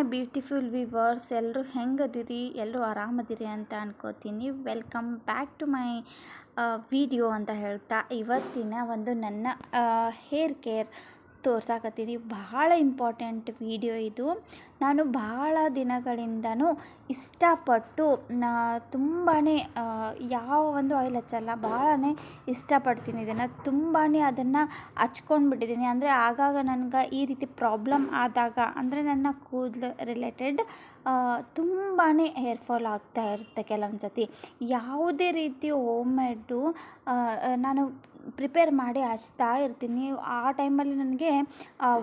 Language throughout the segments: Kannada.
ಮೈ ಬ್ಯೂಟಿಫುಲ್ ವಿವರ್ಸ್ ಎಲ್ಲರೂ ಹೆಂಗದಿರಿ ಎಲ್ಲರೂ ಆರಾಮದಿರಿ ಅಂತ ಅನ್ಕೋತೀನಿ. Welcome back to my video ಅಂತ ಹೇಳ್ತಾ, ಇವತ್ತಿನ ಒಂದು ನನ್ನ ಹೇರ್ ಕೇರ್ ತೋರ್ಸಾಕತ್ತೀನಿ. ಬಹಳ ಇಂಪಾರ್ಟೆಂಟ್ ವಿಡಿಯೋ ಇದು. ನಾನು ಬಹಳ ದಿನಗಳಿಂದನೂ ಇಷ್ಟಪಟ್ಟು ನಾ ತುಂಬಾ ಯಾವ ಒಂದು ಆಯಿಲ್ ಹಚ್ಚಲ್ಲ ಭಾಳ ಇಷ್ಟಪಡ್ತೀನಿ ಇದನ್ನು. ತುಂಬಾ ಅದನ್ನು ಹಚ್ಕೊಂಡ್ಬಿಟ್ಟಿದ್ದೀನಿ. ಅಂದರೆ ಆಗಾಗ ನನಗೆ ಈ ರೀತಿ ಪ್ರಾಬ್ಲಮ್ ಆದಾಗ, ಅಂದರೆ ನನ್ನ ಕೂದಲು ರಿಲೇಟೆಡ್ ತುಂಬಾ ಹೇರ್ ಫಾಲ್ ಆಗ್ತಾ ಇರುತ್ತೆ ಕೆಲವೊಂದು ಸತಿ ಯಾವುದೇ ರೀತಿ ಹೋಮ್ ಮೇಡು ನಾನು ಪ್ರಿಪೇರ್ ಮಾಡಿ ಹಚ್ತಾ ಇರ್ತೀನಿ. ಆ ಟೈಮಲ್ಲಿ ನನಗೆ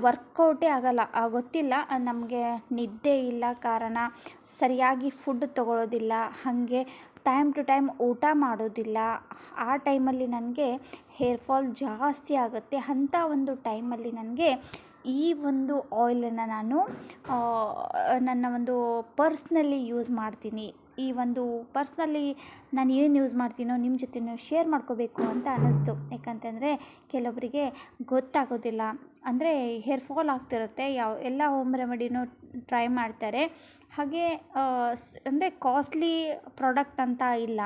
ವರ್ಕೌಟೇ ಆಗಲ್ಲ. ಗೊತ್ತಿಲ್ಲ. ನಮಗೆ ನಿದ್ದೆ ಇಲ್ಲ ಕಾರಣ. ಸರಿಯಾಗಿ ಫುಡ್ ತೊಗೊಳ್ಳೋದಿಲ್ಲ ಹಾಗೆ ಟೈಮ್ ಟು ಟೈಮ್ ಊಟ ಮಾಡೋದಿಲ್ಲ. ಆ ಟೈಮಲ್ಲಿ ನನಗೆ ಹೇರ್ ಫಾಲ್ ಜಾಸ್ತಿ ಆಗುತ್ತೆ. ಅಂಥ ಒಂದು ಟೈಮಲ್ಲಿ ನನಗೆ ಈ ಒಂದು ಆಯಿಲನ್ನು ನಾನು ನನ್ನ ಒಂದು ಪರ್ಸ್ನಲ್ಲಿ ಯೂಸ್ ಮಾಡ್ತೀನಿ. ಈ ಒಂದು ಪರ್ಸ್ನಲ್ಲಿ ನಾನು ಏನು ಯೂಸ್ ಮಾಡ್ತೀನೋ ನಿಮ್ಮ ಜೊತೆನೂ ಶೇರ್ ಮಾಡ್ಕೋಬೇಕು ಅಂತ ಅನ್ನಿಸ್ತು. ಯಾಕಂತಂದರೆ ಕೆಲವೊಬ್ಬರಿಗೆ ಗೊತ್ತಾಗೋದಿಲ್ಲ. ಅಂದರೆ ಹೇರ್ ಫಾಲ್ ಆಗ್ತಿರುತ್ತೆ, ಯಾವ, ಎಲ್ಲ ಹೋಮ್ ರೆಮಿಡಿನೂ ಟ್ರೈ ಮಾಡ್ತಾರೆ. ಹಾಗೆ ಅಂದರೆ ಕಾಸ್ಟ್ಲಿ ಪ್ರಾಡಕ್ಟ್ ಅಂತ ಇಲ್ಲ.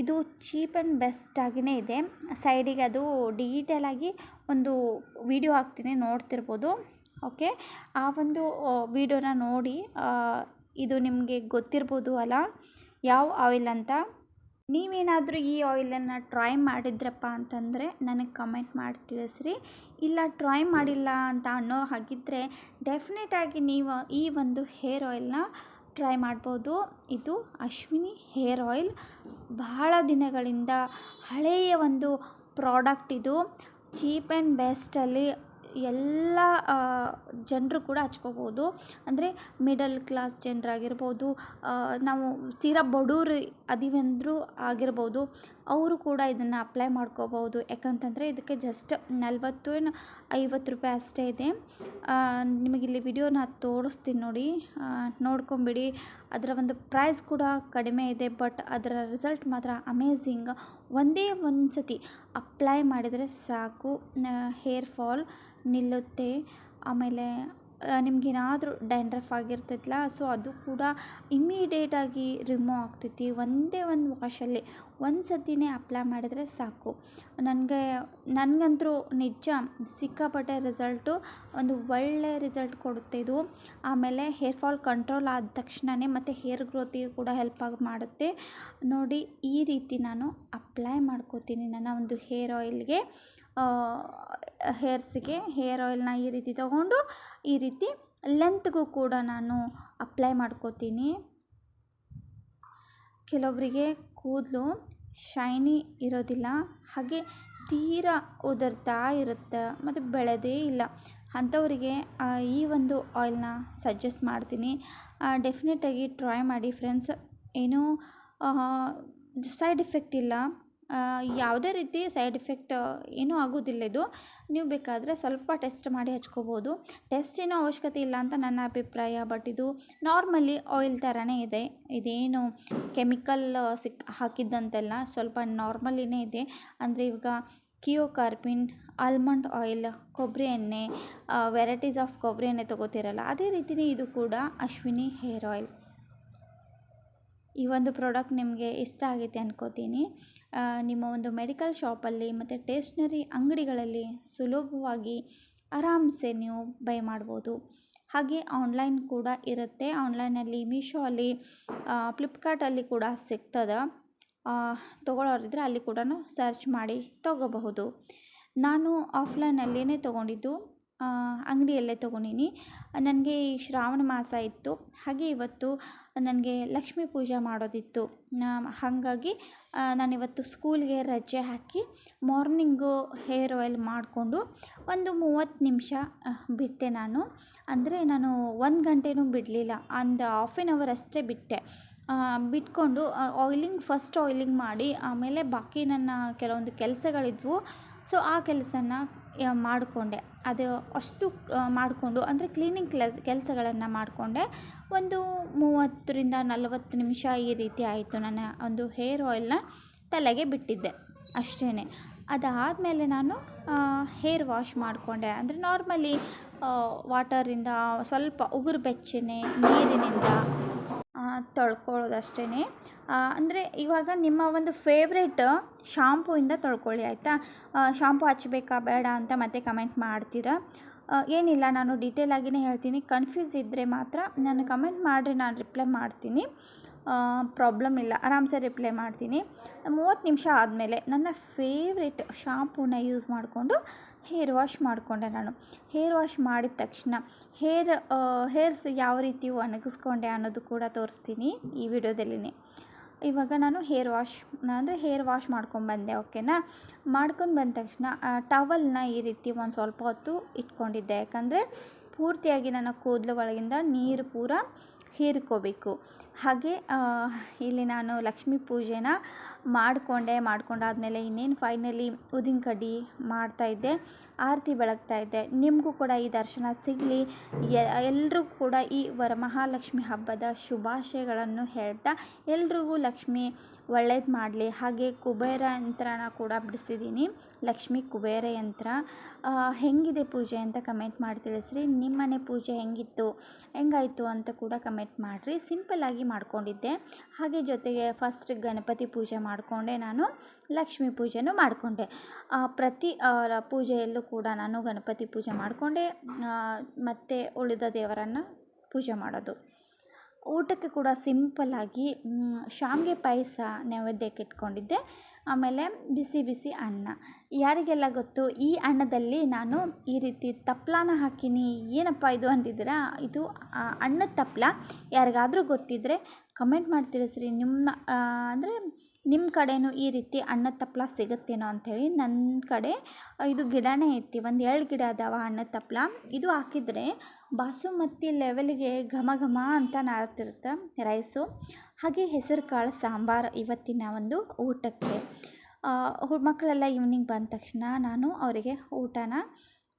ಇದು ಚೀಪ್ ಆ್ಯಂಡ್ ಬೆಸ್ಟ್ ಆಗಿಯೇ ಇದೆ. ಸೈಡಿಗೆ ಅದು ಡೀಟೇಲಾಗಿ ಒಂದು ವಿಡಿಯೋ ಹಾಕ್ತೀನಿ, ನೋಡ್ತಿರ್ಬೋದು. ಓಕೆ? ಆ ಒಂದು ವಿಡಿಯೋನ ನೋಡಿ ಇದು ನಿಮಗೆ ಗೊತ್ತಿರ್ಬೋದು ಅಲ್ಲ? ಯಾವ ಆಯಿಲ್ ಅಂತ? ನೀವೇನಾದರೂ ಈ ಆಯಿಲನ್ನು ಟ್ರೈ ಮಾಡಿದ್ರಪ್ಪ ಅಂತಂದರೆ ನನಗೆ ಕಮೆಂಟ್ ಮಾಡಿ ತಿಳಿಸ್ರಿ. ಇಲ್ಲ, ಟ್ರೈ ಮಾಡಿಲ್ಲ ಅಂತ ಅನ್ನೋ ಹಾಗಿದ್ದರೆ ಡೆಫಿನೆಟಾಗಿ ನೀವು ಈ ಒಂದು ಹೇರ್ ಆಯಿಲ್ನ ಟ್ರೈ ಮಾಡ್ಬೋದು. ಇದು ಅಶ್ವಿನಿ ಹೇರ್ ಆಯಿಲ್. ಬಹಳ ದಿನಗಳಿಂದ ಹಳೆಯ ಒಂದು ಪ್ರಾಡಕ್ಟ್ ಇದು. ಚೀಪ್ ಆ್ಯಂಡ್ ಬೆಸ್ಟಲ್ಲಿ ಎಲ್ಲ ಜನರು ಕೂಡ ಹಚ್ಕೋಬೋದು. ಅಂದರೆ ಮಿಡಲ್ ಕ್ಲಾಸ್ ಜನರಾಗಿರ್ಬೋದು. ನಾವು ತೀರಾ ಬಡವ್ರು ಅಂದರೂ ಆಗಿರ್ಬೋದು. ಅವರು ಕೂಡ ಇದನ್ನು ಅಪ್ಲೈ ಮಾಡ್ಕೋಬೋದು ಯಾಕಂತಂದರೆ ಇದಕ್ಕೆ ಜಸ್ಟ್ ನಲ್ವತ್ತು ಏನು ಐವತ್ತು ರೂಪಾಯಿ ಅಷ್ಟೇ ಇದೆ. ನಿಮಗಿಲ್ಲಿ ವಿಡಿಯೋನ ತೋರಿಸ್ತೀನಿ ನೋಡಿ. ನೋಡ್ಕೊಂಬಿಡಿ. ಅದರ ಒಂದು ಪ್ರೈಸ್ ಕೂಡ ಕಡಿಮೆ ಇದೆ ಬಟ್ ಅದರ ರಿಸಲ್ಟ್ ಮಾತ್ರ ಅಮೇಝಿಂಗ್ ಒಂದೇ ಒಂದು ಸತಿ ಅಪ್ಲೈ ಮಾಡಿದರೆ ಸಾಕು. ಹೇರ್ ಫಾಲ್ ನಿಲ್ಲುತ್ತೆ. ಆಮೇಲೆ ನಿಮ್ಗೇನಾದರೂ ಡ್ಯಾಂಡ್ರಫ್ ಆಗಿರ್ತೈತಲ್ಲ ಸೊ ಅದು ಕೂಡ ಇಮ್ಮಿಡಿಯೇಟಾಗಿ ರಿಮೂವ್ ಆಗ್ತೈತಿ. ಒಂದೇ ಒಂದು ವಾಶಲ್ಲಿ ಒಂದು ಸರ್ತಿನೇ ಅಪ್ಲೈ ಮಾಡಿದರೆ ಸಾಕು. ನನಗೆ ನನಗಂತೂ ನಿಜ ಸಿಕ್ಕಾಪಟ್ಟೆ ರಿಸಲ್ಟು ಒಂದು ಒಳ್ಳೆಯ ರಿಸಲ್ಟ್ ಕೊಡುತ್ತೆ ಇದು. ಆಮೇಲೆ ಹೇರ್ ಫಾಲ್ ಕಂಟ್ರೋಲ್ ಆದ ತಕ್ಷಣವೇ ಮತ್ತು ಹೇರ್ ಗ್ರೋತಿಗೆ ಕೂಡ ಹೆಲ್ಪ್ ಆಗಿ ಮಾಡುತ್ತೆ. ನೋಡಿ, ಈ ರೀತಿ ನಾನು ಅಪ್ಲೈ ಮಾಡ್ಕೋತೀನಿ ನನ್ನ ಒಂದು ಹೇರ್ ಆಯಿಲ್ಗೆ ಹೇರ್ಸಿಗೆ, ಹೇರ್ ಆಯಿಲ್ನ ಈ ರೀತಿ ತಗೊಂಡು ಈ ರೀತಿ ಲೆಂತ್ಗೂ ಕೂಡ ನಾನು ಅಪ್ಲೈ ಮಾಡ್ಕೋತೀನಿ. ಕೆಲವೊಬ್ಬರಿಗೆ ಕೂದಲು ಶೈನಿ ಇರೋದಿಲ್ಲ, ಹಾಗೆ ತೀರಾ ಉದುರ್ತಾ ಇರುತ್ತೆ, ಮತ್ತು ಬೆಳೆದೇ ಇಲ್ಲ. ಅಂಥವರಿಗೆ ಈ ಒಂದು ಆಯಿಲ್ನ ಸಜೆಸ್ಟ್ ಮಾಡ್ತೀನಿ. ಡೆಫಿನೆಟಾಗಿ ಟ್ರೈ ಮಾಡಿ ಫ್ರೆಂಡ್ಸ್ ಏನೂ ಸೈಡ್ ಎಫೆಕ್ಟ್ ಇಲ್ಲ. ಯಾವುದೇ ರೀತಿ ಸೈಡ್ ಎಫೆಕ್ಟ್ ಏನೂ ಆಗೋದಿಲ್ಲ ಇದು. ನೀವು ಬೇಕಾದರೆ ಸ್ವಲ್ಪ ಟೆಸ್ಟ್ ಮಾಡಿ ಹಚ್ಕೋಬೋದು. ಟೆಸ್ಟ್ ಏನೂ ಅವಶ್ಯಕತೆ ಇಲ್ಲ ಅಂತ ನನ್ನ ಅಭಿಪ್ರಾಯ, ಬಟ್ ಇದು ನಾರ್ಮಲಿ ಆಯಿಲ್ ಥರನೇ ಇದೆ. ಇದೇನು ಕೆಮಿಕಲ್ ಸಿಕ್, ಹಾಕಿದ್ದಂತೆಲ್ಲ ಸ್ವಲ್ಪ ನಾರ್ಮಲಿನೇ ಇದೆ. ಅಂದರೆ ಇವಾಗ ಕಿಯೋ ಕಾರ್ಪಿನ್ ಆಲ್ಮಂಡ್ ಆಯಿಲ್, ಕೊಬ್ಬರಿ ಎಣ್ಣೆ ವೆರೈಟೀಸ್ ಆಫ್ ಕೊಬ್ಬರಿ ಎಣ್ಣೆ ತೊಗೋತಿರಲ್ಲ, ಅದೇ ರೀತಿಯೇ ಇದು ಕೂಡ ಅಶ್ವಿನಿ ಹೇರ್ ಆಯಿಲ್. ಈ ಒಂದು ಪ್ರಾಡಕ್ಟ್ ನಿಮಗೆ ಇಷ್ಟ ಆಗೈತೆ ಅನ್ಕೋತೀನಿ. ನಿಮ್ಮ ಒಂದು ಮೆಡಿಕಲ್ ಶಾಪಲ್ಲಿ ಮತ್ತು ಟೇಸ್ಟ್ನರಿ ಅಂಗಡಿಗಳಲ್ಲಿ ಸುಲಭವಾಗಿ ಆರಾಮ್ಸೆ ನೀವು ಬೈ ಮಾಡ್ಬೋದು. ಹಾಗೆ ಆನ್ಲೈನ್ ಕೂಡ ಇರುತ್ತೆ. ಆನ್ಲೈನಲ್ಲಿ ಮೀಶೋ ಅಲ್ಲಿ ಫ್ಲಿಪ್ಕಾರ್ಟಲ್ಲಿ ಕೂಡ ಸಿಗ್ತದೆ. ತೊಗೊಳೋರಿದ್ರೆ ಅಲ್ಲಿ ಕೂಡ ಸರ್ಚ್ ಮಾಡಿ ತೊಗೋಬಹುದು. ನಾನು ಆಫ್ಲೈನಲ್ಲೇ ತೊಗೊಂಡಿದ್ದು. ಅಂಗಡಿಯಲ್ಲೇ ತೊಗೊಂಡೀನಿ. ನನಗೆ ಈ ಶ್ರಾವಣ ಮಾಸ ಇತ್ತು. ಹಾಗೆ ಇವತ್ತು ನನಗೆ ಲಕ್ಷ್ಮೀ ಪೂಜೆ ಮಾಡೋದಿತ್ತು. ಹಾಗಾಗಿ ನಾನಿವತ್ತು ಸ್ಕೂಲ್ಗೆ ರಜೆ ಹಾಕಿ ಮಾರ್ನಿಂಗು ಹೇರ್ ಆಯಿಲ್ ಮಾಡಿಕೊಂಡು ಒಂದು ಮೂವತ್ತು ನಿಮಿಷ ಬಿಟ್ಟೆ ನಾನು. ಅಂದರೆ ನಾನು ಒಂದು ಗಂಟೆನೂ ಬಿಡಲಿಲ್ಲ. ಒಂದು ಹಾಫ್ ಆನ್ ಅವರ್ ಅಷ್ಟೇ ಬಿಟ್ಟೆ. ಬಿಟ್ಕೊಂಡು ಆಯಿಲಿಂಗ್ ಫಸ್ಟ್ ಆಯಿಲಿಂಗ್ ಮಾಡಿ, ಆಮೇಲೆ ಬಾಕಿ ನನ್ನ ಕೆಲವೊಂದು ಕೆಲಸಗಳಿದ್ವು. ಸೊ ಆ ಕೆಲಸನ ಮಾಡಿಕೊಂಡೆ. ಅದು ಅಷ್ಟು ಮಾಡಿಕೊಂಡು, ಅಂದರೆ ಕ್ಲೀನಿಂಗ್ ಕ್ಲಸ್ ಕೆಲಸಗಳನ್ನು ಮಾಡಿಕೊಂಡೆ. ಒಂದು ಮೂವತ್ತರಿಂದ ನಲವತ್ತು ನಿಮಿಷ ಈ ರೀತಿ ಆಯಿತು ನನ್ನ ಒಂದು ಹೇರ್ ಆಯಿಲ್ನ ತಲೆಗೆ ಬಿಟ್ಟಿದ್ದೆ ಅಷ್ಟೇ ಅದಾದಮೇಲೆ ನಾನು ಹೇರ್ ವಾಶ್ ಮಾಡಿಕೊಂಡೆ. ಅಂದರೆ ನಾರ್ಮಲಿ ವಾಟರಿಂದ ಸ್ವಲ್ಪ ಉಗುರು ಬೆಚ್ಚನೆ, ನೀರಿನಿಂದ ತೊಳ್ಕೊಳ್ಳೋದು ಅಷ್ಟೇ ಅಂದರೆ ಇವಾಗ ನಿಮ್ಮ ಒಂದು ಫೇವ್ರೇಟ್ ಶಾಂಪೂಯಿಂದ ತೊಳ್ಕೊಳ್ಳಿ, ಆಯಿತಾ? ಶಾಂಪೂ ಹಚ್ಚಬೇಕಾ ಬೇಡ ಅಂತ ಮತ್ತೆ ಕಮೆಂಟ್ ಮಾಡ್ತೀರಾ? ಏನಿಲ್ಲ, ನಾನು ಡೀಟೇಲ್ ಆಗಿನೇ ಹೇಳ್ತೀನಿ. ಕನ್ಫ್ಯೂಸ್ ಇದ್ದರೆ ಮಾತ್ರ ನಾನು ಕಮೆಂಟ್ ಮಾಡಿರಿ, ನಾನು ರಿಪ್ಲೈ ಮಾಡ್ತೀನಿ. ಪ್ರಾಬ್ಲಮ್ ಇಲ್ಲ. ಆರಾಮ್ಸೆ ರಿಪ್ಲೈ ಮಾಡ್ತೀನಿ. ಮೂವತ್ತು ನಿಮಿಷ ಆದಮೇಲೆ ನನ್ನ ಫೇವ್ರೆಟ್ ಶಾಂಪೂನ ಯೂಸ್ ಮಾಡಿಕೊಂಡು ಹೇರ್ ವಾಶ್ ಮಾಡಿಕೊಂಡೆ ನಾನು. ಹೇರ್ ವಾಶ್ ಮಾಡಿದ ತಕ್ಷಣ ಹೇರ್ ಹೇರ್ಸ್ ಯಾವ ರೀತಿ ಒಣಗಿಸ್ಕೊಂಡೆ ಅನ್ನೋದು ಕೂಡ ತೋರಿಸ್ತೀನಿ ಈ ವಿಡಿಯೋದಲ್ಲಿ ಇವಾಗ ನಾನು ಹೇರ್ ವಾಶ್ ಅಂದರೆ ಹೇರ್ ವಾಶ್ ಮಾಡ್ಕೊಂಬಂದೆ ಓಕೆನಾ ಮಾಡ್ಕೊಂಡು ಬಂದ ತಕ್ಷಣ ಟವಲ್ನ ಈ ರೀತಿ ಒಂದು ಸ್ವಲ್ಪ ಹೊತ್ತು ಇಟ್ಕೊಂಡಿದ್ದೆ. ಯಾಕಂದರೆ ಪೂರ್ತಿಯಾಗಿ ನನ್ನ ಕೂದಲು ಒಳಗಿಂದ ನೀರು ಪೂರ ಹೀರ್ಕೋಬೇಕು. ಹಾಗೆ ಇಲ್ಲಿ ನಾನು ಲಕ್ಷ್ಮೀ ಪೂಜೆನ ಮಾಡಿಕೊಂಡೆ ಮಾಡ್ಕೊಂಡಾದ್ಮೇಲೆ ಇನ್ನೇನು ಫೈನಲಿ ಊದಿನ ಕಡ್ಡಿ ಮಾಡ್ತಾಯಿದ್ದೆ ಆರತಿ ಬೆಳಗ್ತಾ ಇದ್ದೆ ನಿಮಗೂ ಕೂಡ ಈ ದರ್ಶನ ಸಿಗಲಿ. ಎಲ್ಲರೂ ಕೂಡ ಈ ವರಮಹಾಲಕ್ಷ್ಮಿ ಹಬ್ಬದ ಶುಭಾಶಯಗಳನ್ನು ಹೇಳ್ತಾ ಎಲ್ರಿಗೂ ಲಕ್ಷ್ಮಿ ಒಳ್ಳೇದು ಮಾಡಲಿ. ಹಾಗೆ ಕುಬೇರ ಯಂತ್ರನ ಕೂಡ ಬಿಡಿಸಿದ್ದೀನಿ. ಲಕ್ಷ್ಮಿ ಕುಬೇರ ಯಂತ್ರ. ಹೆಂಗಿದೆ ಪೂಜೆ ಅಂತ ಕಮೆಂಟ್ ಮಾಡಿ ತಿಳಿಸ್ರಿ. ನಿಮ್ಮನೆ ಪೂಜೆ ಹೆಂಗಿತ್ತು? ಹೆಂಗಾಯಿತು ಅಂತ ಕೂಡ ಕಮೆಂಟ್ ಮಾಡಿರಿ. ಸಿಂಪಲ್ಲಾಗಿ ಮಾಡ್ಕೊಂಡಿದ್ದೆ. ಹಾಗೆ ಜೊತೆಗೆ ಫಸ್ಟ್ ಗಣಪತಿ ಪೂಜೆ ಮಾಡಿಕೊಂಡೆ ನಾನು. ಲಕ್ಷ್ಮೀ ಪೂಜೆನೂ ಮಾಡಿಕೊಂಡೆ. ಪ್ರತಿ ಪೂಜೆಯಲ್ಲೂ ಕೂಡ ನಾನು ಗಣಪತಿ ಪೂಜೆ ಮಾಡಿಕೊಂಡೆ ಮತ್ತು ಉಳಿದ ದೇವರನ್ನು ಪೂಜೆ ಮಾಡೋದು. ಊಟಕ್ಕೆ ಕೂಡ ಸಿಂಪಲ್ಲಾಗಿ ಶಾಮ್ಗೆ ಪಾಯಸ ನೈವೇದ್ಯಕ್ಕೆ ಇಟ್ಕೊಂಡಿದ್ದೆ. ಆಮೇಲೆ ಬಿಸಿ ಬಿಸಿ ಅನ್ನ. ಯಾರಿಗೆಲ್ಲ ಗೊತ್ತು, ಈ ಅನ್ನದಲ್ಲಿ ನಾನು ಈ ರೀತಿ ತಪ್ಲಾನ ಹಾಕೀನಿ, ಏನಪ್ಪ ಇದು ಅಂತಿದ್ದೀರಾ? ಇದು ಅನ್ನದ ತಪ್ಲ. ಯಾರಿಗಾದರೂ ಗೊತ್ತಿದ್ದರೆ ಕಮೆಂಟ್ ಮಾಡಿ ತಿಳಿಸ್ರಿ ನಿಮ್ಮ ಅಂದರೆ ನಿಮ್ಮ ಕಡೆಯೂ ಈ ರೀತಿ ಅನ್ನದ ತಪ್ಪಲ ಸಿಗುತ್ತೇನೋ ಅಂಥೇಳಿ ನನ್ನ ಕಡೆ ಇದು ಗಿಡನೇ ಐತಿ, ಒಂದು ಎರಡು ಗಿಡ ಅದಾವ ಅನ್ನದ ತಪ್ಪಲ ಇದು ಹಾಕಿದರೆ ಬಾಸುಮತಿ ಲೆವೆಲ್ಗೆ ಘಮ ಘಮ ಅಂತ ನಾರ್ತಿರುತ್ತೆ ರೈಸು. ಹಾಗೆ ಹೆಸರು ಕಾಳು, ಸಾಂಬಾರು ಇವತ್ತಿನ ಒಂದು ಊಟಕ್ಕೆ. ಮಕ್ಕಳೆಲ್ಲ ಈವ್ನಿಂಗ್ ಬಂದ ತಕ್ಷಣ ನಾನು ಅವರಿಗೆ ಊಟನ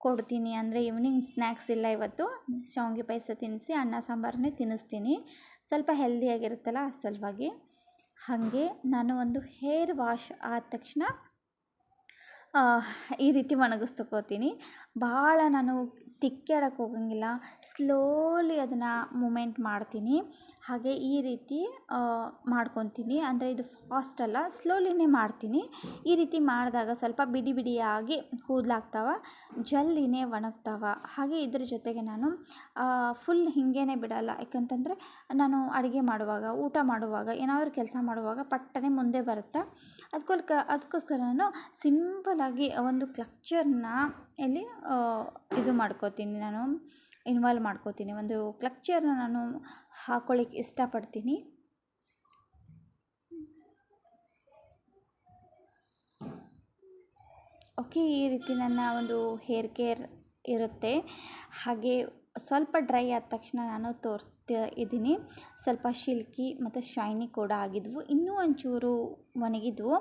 ಕೊಡ್ತೀನಿ. ಅಂದರೆ ಈವ್ನಿಂಗ್ ಸ್ನ್ಯಾಕ್ಸ್ ಇಲ್ಲ ಇವತ್ತು. ಶಾವಿಗೆ ಪಾಯಸ ತಿನ್ನಿಸಿ ಅನ್ನ ಸಾಂಬಾರನ್ನೇ ತಿನ್ನಿಸ್ತೀನಿ. ಸ್ವಲ್ಪ ಹೆಲ್ದಿಯಾಗಿರುತ್ತಲ್ಲ ಆ ಸಲುವಾಗಿ ಹಾಗೆ ನಾನು ಒಂದು ಹೇರ್ ವಾಶ್ ಆದ ತಕ್ಷಣ ಈ ರೀತಿ ಒಣಗಿಸ್ತಕೋತೀನಿ ಭಾಳ ನಾನು ತಿಕ್ಕಾಡಕ್ಕೆ ಹೋಗಂಗಿಲ್ಲ. ಸ್ಲೋಲಿ ಅದನ್ನು ಮೂಮೆಂಟ್ ಮಾಡ್ತೀನಿ. ಹಾಗೆ ಈ ರೀತಿ ಮಾಡ್ಕೊತೀನಿ. ಅಂದರೆ ಇದು ಫಾಸ್ಟ್ ಅಲ್ಲ ಸ್ಲೋಲಿನೇ ಮಾಡ್ತೀನಿ. ಈ ರೀತಿ ಮಾಡಿದಾಗ ಸ್ವಲ್ಪ ಬಿಡಿ ಬಿಡಿಯಾಗಿ ಕೂದಲಾಗ್ತಾವ ಜಲ್ದಿನೇ ಒಣಗ್ತಾವ. ಹಾಗೆ ಇದ್ರ ಜೊತೆಗೆ ನಾನು ಫುಲ್ ಹಿಂಗೇನೆ ಬಿಡಲ್ಲ. ಯಾಕಂತಂದರೆ ನಾನು ಅಡುಗೆ ಮಾಡುವಾಗ, ಊಟ ಮಾಡುವಾಗ, ಏನಾದರೂ ಕೆಲಸ ಮಾಡುವಾಗ ಪಟ್ಟನೆ ಮುಂದೆ ಬರುತ್ತೆ? ಅದಕ್ಕೋಸ್ಕರ ಅದಕ್ಕೋಸ್ಕರ ನಾನು ಸಿಂಪಲಾಗಿ ಒಂದು ಕ್ಲಕ್ಚರ್ನ ಇಲ್ಲಿ ಇದು ಮಾಡ್ಕೋತೀನಿ, ನಾನು ಇನ್ವಾಲ್ವ್ ಮಾಡ್ಕೋತೀನಿ. ಒಂದು ಕ್ಲಕ್ಚರ್ನ ನಾನು ಹಾಕೊಳ್ಳಿಕ್ಕೆ ಇಷ್ಟಪಡ್ತೀನಿ. ಓಕೆ, ಈ ರೀತಿ ನನ್ನ ಒಂದು ಹೇರ್ ಕೇರ್ ಇರುತ್ತೆ. ಹಾಗೆ ಸ್ವಲ್ಪ ಡ್ರೈ ಆದ ತಕ್ಷಣ ನಾನು ತೋರಿಸ್ತಾ ಇದ್ದೀನಿ. ಸ್ವಲ್ಪ ಶಿಲ್ಕಿ ಮತ್ತು ಶೈನಿ ಕೂಡ ಆಗಿದ್ವು. ಇನ್ನೂ ಒಂಚೂರು ಒಣಗಿದ್ವು.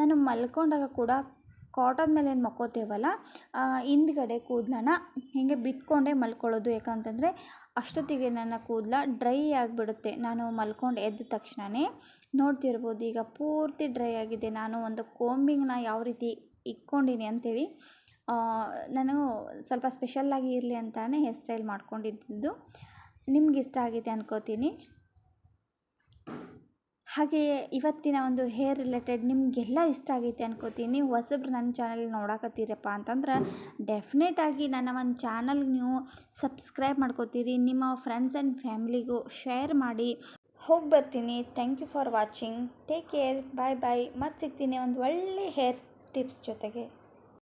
ನಾನು ಮಲ್ಕೊಂಡಾಗ ಕೂಡ ಕಾಟನ್ ಮೇಲೆ ಏನು ಮಕ್ಕೋತೇವಲ್ಲ ಆ, ಹಿಂದ್ಗಡೆ ಕೂದಲನ್ನ ಹೀಗೆ ಬಿಟ್ಕೊಂಡೆ ಮಲ್ಕೊಳ್ಳೋದು. ಯಾಕಂತಂದರೆ ಅಷ್ಟೊತ್ತಿಗೆ ನನ್ನ ಕೂದಲ ಡ್ರೈ ಆಗಿಬಿಡುತ್ತೆ. ನಾನು ಮಲ್ಕೊಂಡು ಎದ್ದ ತಕ್ಷಣವೇ ನೋಡ್ತಿರ್ಬೋದು ಈಗ ಪೂರ್ತಿ ಡ್ರೈ ಆಗಿದೆ. ನಾನು ಒಂದು ಕೋಂಬಿಂಗ್ನ ಯಾವ ರೀತಿ ಇಕ್ಕೊಂಡೀನಿ ಅಂತೇಳಿ ಆ, ನಾನು ಸ್ವಲ್ಪ ಸ್ಪೆಷಲ್ಲಾಗಿ ಇರಲಿ ಅಂತಲೇ ಹೇರ್ ಸ್ಟೈಲ್ ಮಾಡ್ಕೊಂಡಿದ್ದು. ನಿಮ್ಗೆ ಇಷ್ಟ ಆಗಿದೆ ಅನ್ಕೋತೀನಿ. ಹಾಗೆಯೇ ಇವತ್ತಿನ ಒಂದು ಹೇರ್ ರಿಲೇಟೆಡ್ ನಿಮಗೆಲ್ಲ ಇಷ್ಟ ಆಗೈತೆ ಅನ್ಕೋತೀನಿ. ನೀವು ಹೊಸಬ್ರು ನನ್ನ ಚಾನಲ್ ನೋಡಕತ್ತೀರಪ್ಪ ಅಂತಂದ್ರೆ ಡೆಫಿನೆಟಾಗಿ ನನ್ನ ಒಂದು ಚಾನಲ್ ನೀವು ಸಬ್ಸ್ಕ್ರೈಬ್ ಮಾಡ್ಕೋತೀರಿ. ನಿಮ್ಮ ಫ್ರೆಂಡ್ಸ್ ಆ್ಯಂಡ್ ಫ್ಯಾಮಿಲಿಗೂ ಶೇರ್ ಮಾಡಿ ಹೋಗಿ ಬರ್ತೀನಿ. Thank you for watching take care bye bye ಮತ್ತೆ ಸಿಗ್ತೀನಿ ಒಂದು ಒಳ್ಳೆ ಹೇರ್ ಟಿಪ್ಸ್ ಜೊತೆಗೆ.